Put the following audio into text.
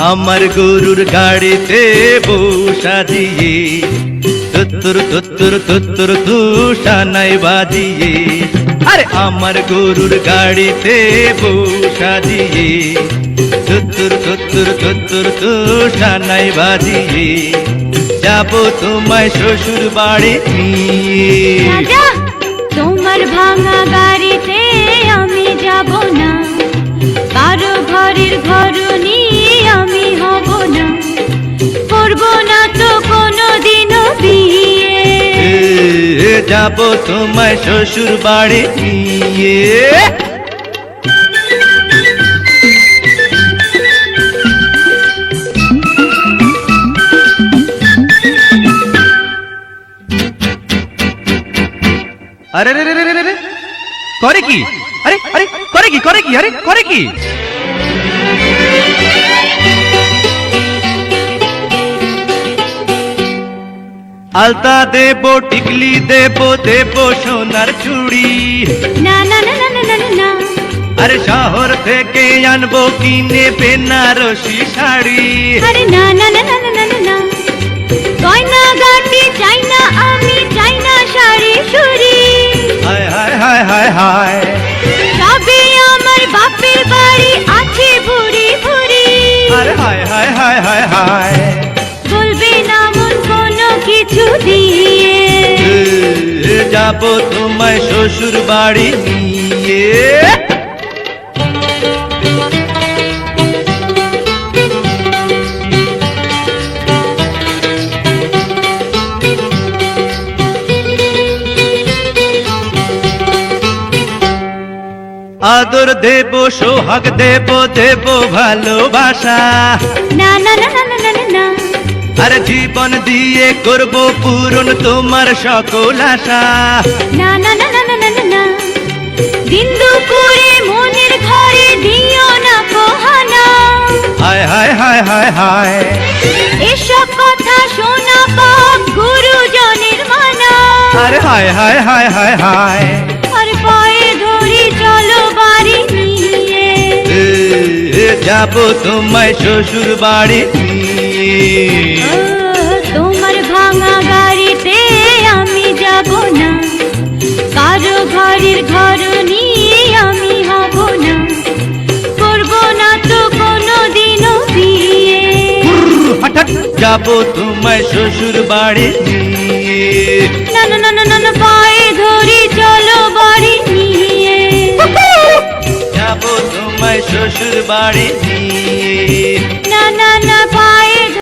আমার গরুর গাড়িতে বসা দিয়ে তুত্তুর তুত্তুর তুত্তুর তুষানাই বাজিয়ে, আরে আমার গরুর গাড়িতে বসা দিয়ে তুত্তুর তুত্তুর তুত্তুর তুষানাই বাজিয়ে, যাব তোমায় শ্বশুর বাড়ি তোমার ভাঙা গাড়িতে যাব তোমায় শ্বশুর বাড়ি নিয়ে। আরে রে রে রে রে করে কি? আরে আরে, করে কি? করে কি? আরে, করে কি? আলতা দেব টিকলি দেব দেব সোনার চুড়ি না আরে শহর থেকে আনব কিনে বেনারসি শাড়ি না না না না না না না গয়না গাটি চাই না যাব তোমায় শ্বশুর বাড়ি নিয়ে। আদর দেব, সোহাগ দেব দেব ভালোবাসা। না না না না না না আর জীবন দিয়ে করব পূরণ তোমার সকল আশা না না না না না না না বিন্দু দুপুরে মনের ঘরে দিও না কোহানা হায় হায় হায় হায় হায় এসব কথা শোনা পাপ গুরুজনের মানা আরে হায় হায় হায় হায় হায় আর পায়ে ধরে চলো বাড়ি নিয়ে যাব তোমায় শ্বশুর বাড়ি। নিয়ে তোমার ভাঙা গাড়িতে আমি যাব না। কারও ঘরের ঘর নিয়ে আমি হব না। করব না তো কোনো দিনও বিয়ে। হঠাৎ যাব তোমায় শ্বশুর বাড়ি নিয়ে না না না না না না পায়ে ধরি চলো বাড়ি নিয়ে। যাব তোমায় শ্বশুর বাড়ি নিয়ে না না না পায়ে